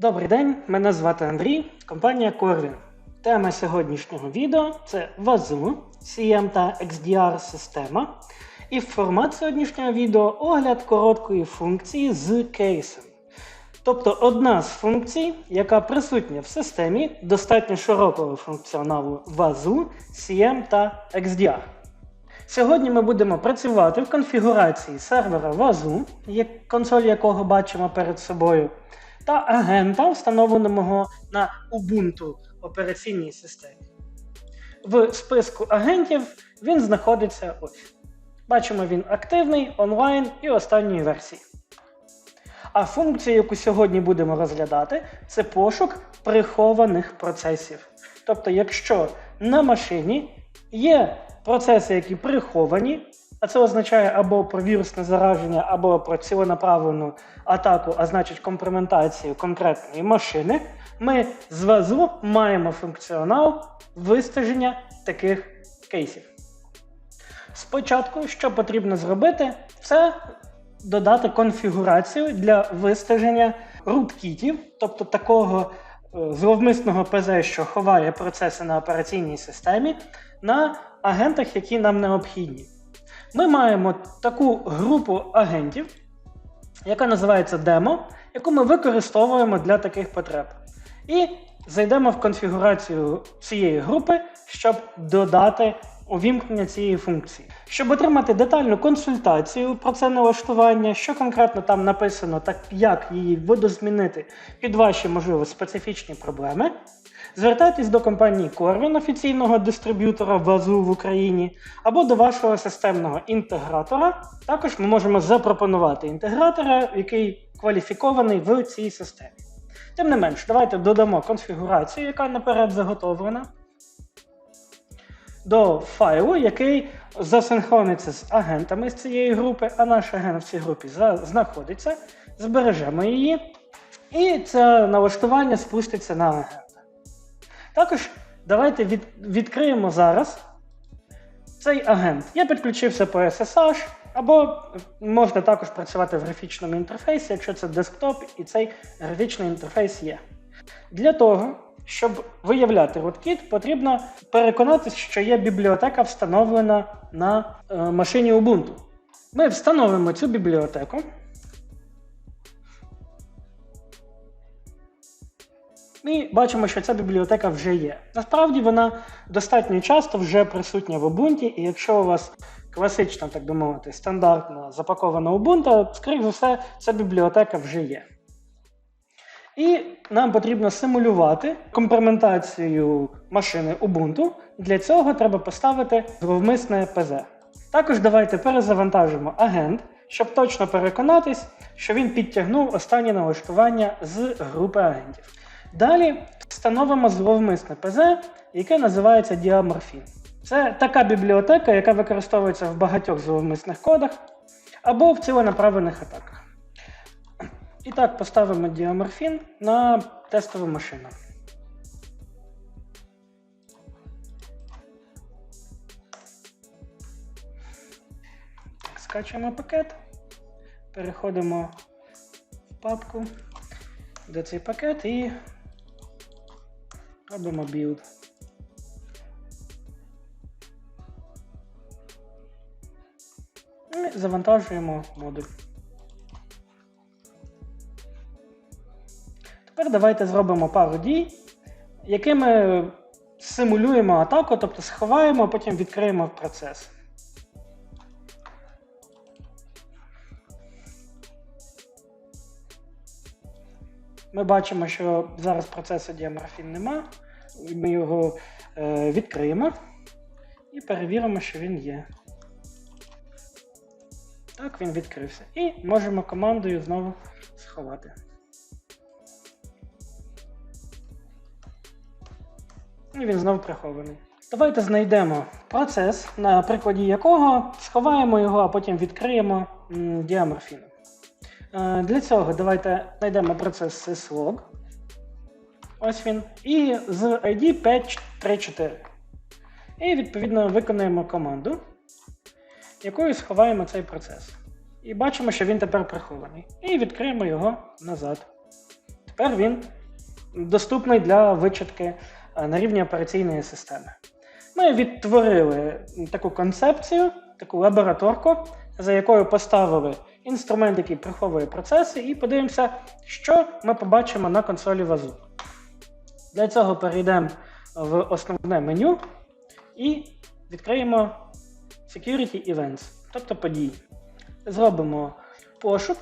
Добрий день, мене звати Андрій, компанія Corvin. Тема сьогоднішнього відео це Вазу, CM та XDR система. І формат сьогоднішнього відео огляд короткої функції з кейсом. Тобто одна з функцій, яка присутня в системі достатньо широкого функціоналу Вазу, CM та XDR. Сьогодні ми будемо працювати в конфігурації сервера Вазу, консоль якого бачимо перед собою, та агента, встановленого на Ubuntu операційній системі. В списку агентів він знаходиться ось. Бачимо, він активний, онлайн і останньої версії. А функція, яку сьогодні будемо розглядати, це пошук прихованих процесів. Тобто, якщо на машині є процеси, які приховані, а це означає або про вірусне зараження, або про ціленаправлену атаку, а значить компрометацію конкретної машини, ми з ВАЗу маємо функціонал вистеження таких кейсів. Спочатку, що потрібно зробити, це додати конфігурацію для вистеження руткітів, тобто такого е, зловмисного ПЗ, що ховає процеси на операційній системі, на агентах, які нам необхідні. Ми маємо таку групу агентів, яка називається демо, яку ми використовуємо для таких потреб. І зайдемо в конфігурацію цієї групи, щоб додати увімкнення цієї функції. Щоб отримати детальну консультацію про це налаштування, що конкретно там написано, та як її видозмінити під ваші, можливо, специфічні проблеми, звертайтесь до компанії Corvin, офіційного дистриб'ютора ВАЗу в Україні, або до вашого системного інтегратора. Також ми можемо запропонувати інтегратора, який кваліфікований в цій системі. Тим не менш, давайте додамо конфігурацію, яка наперед заготовлена до файлу, який засинхрониться з агентами з цієї групи, а наш агент в цій групі знаходиться. Збережемо її. І це налаштування спуститься на агента. Також давайте від, відкриємо зараз цей агент. Я підключився по SSH, або можна також працювати в графічному інтерфейсі, якщо це десктоп і цей графічний інтерфейс є. Для того, щоб виявляти rootkit, потрібно переконатися, що є бібліотека встановлена на е, машині Ubuntu. Ми встановимо цю бібліотеку. І бачимо, що ця бібліотека вже є. Насправді вона достатньо часто вже присутня в Ubuntu, і якщо у вас класична, так би мовити, стандартна запакована Ubuntu, скоріш за все, ця бібліотека вже є. І нам потрібно симулювати компрометацію машини Ubuntu. Для цього треба поставити зловмисне ПЗ. Також давайте перезавантажимо агент, щоб точно переконатись, що він підтягнув останнє налаштування з групи агентів. Далі встановимо зловмисне ПЗ, яке називається Diamorphin. Це така бібліотека, яка використовується в багатьох зловмисних кодах або в ціленаправлених атаках. І так, поставимо діаморфін на тестову машину. Скачуємо пакет, переходимо в папку, де цей пакет і робимо білд. І завантажуємо модуль. Тепер давайте зробимо пару дій, якими симулюємо атаку, тобто сховаємо, а потім відкриємо процес. Ми бачимо, що зараз процесу діаморфін нема. Ми його е, відкриємо і перевіримо, що він є. Так, він відкрився. І можемо командою знову сховати. І він знову прихований. Давайте знайдемо процес, на прикладі якого сховаємо його, а потім відкриємо. Е, Для цього давайте знайдемо процес syslog. Ось він. І з ID 534. І відповідно виконуємо команду, якою сховаємо цей процес. І бачимо, що він тепер прихований. І відкриємо його назад. Тепер він доступний для вичитки е, на рівні операційної системи. Ми відтворили таку концепцію, таку лабораторку, за якою поставили інструмент, який приховує процеси, і подивимося, що ми побачимо на консолі вазу. Для цього перейдемо в основне меню і відкриємо Security Events, тобто події. Зробимо пошук.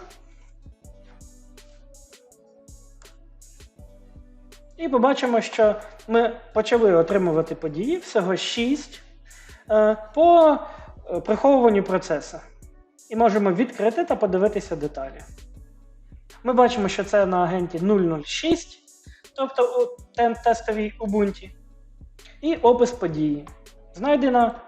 І побачимо, що ми почали отримувати події, всього 6 е, по е, приховуванню процесу. І можемо відкрити та подивитися деталі. Ми бачимо, що це на агенті 006, тобто у тестовій Ubuntu. І опис події. Знайдена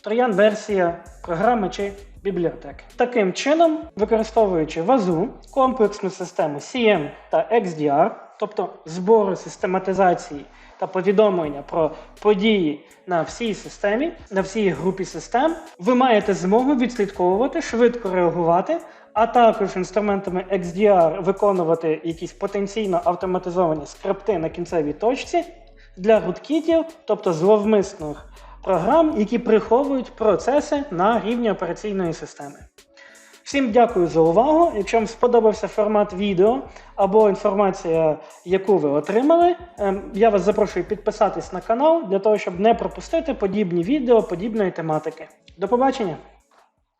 троян версія програми чи бібліотеки. Таким чином, використовуючи вазу, комплексну систему CM та XDR, тобто збору систематизації та повідомлення про події на всій системі, на всій групі систем, ви маєте змогу відслідковувати, швидко реагувати, а також інструментами XDR виконувати якісь потенційно автоматизовані скрипти на кінцевій точці для руткітів, тобто зловмисних програм, які приховують процеси на рівні операційної системи. Всім дякую за увагу. Якщо вам сподобався формат відео або інформація, яку ви отримали, ем, я вас запрошую підписатись на канал для того, щоб не пропустити подібні відео подібної тематики. До побачення!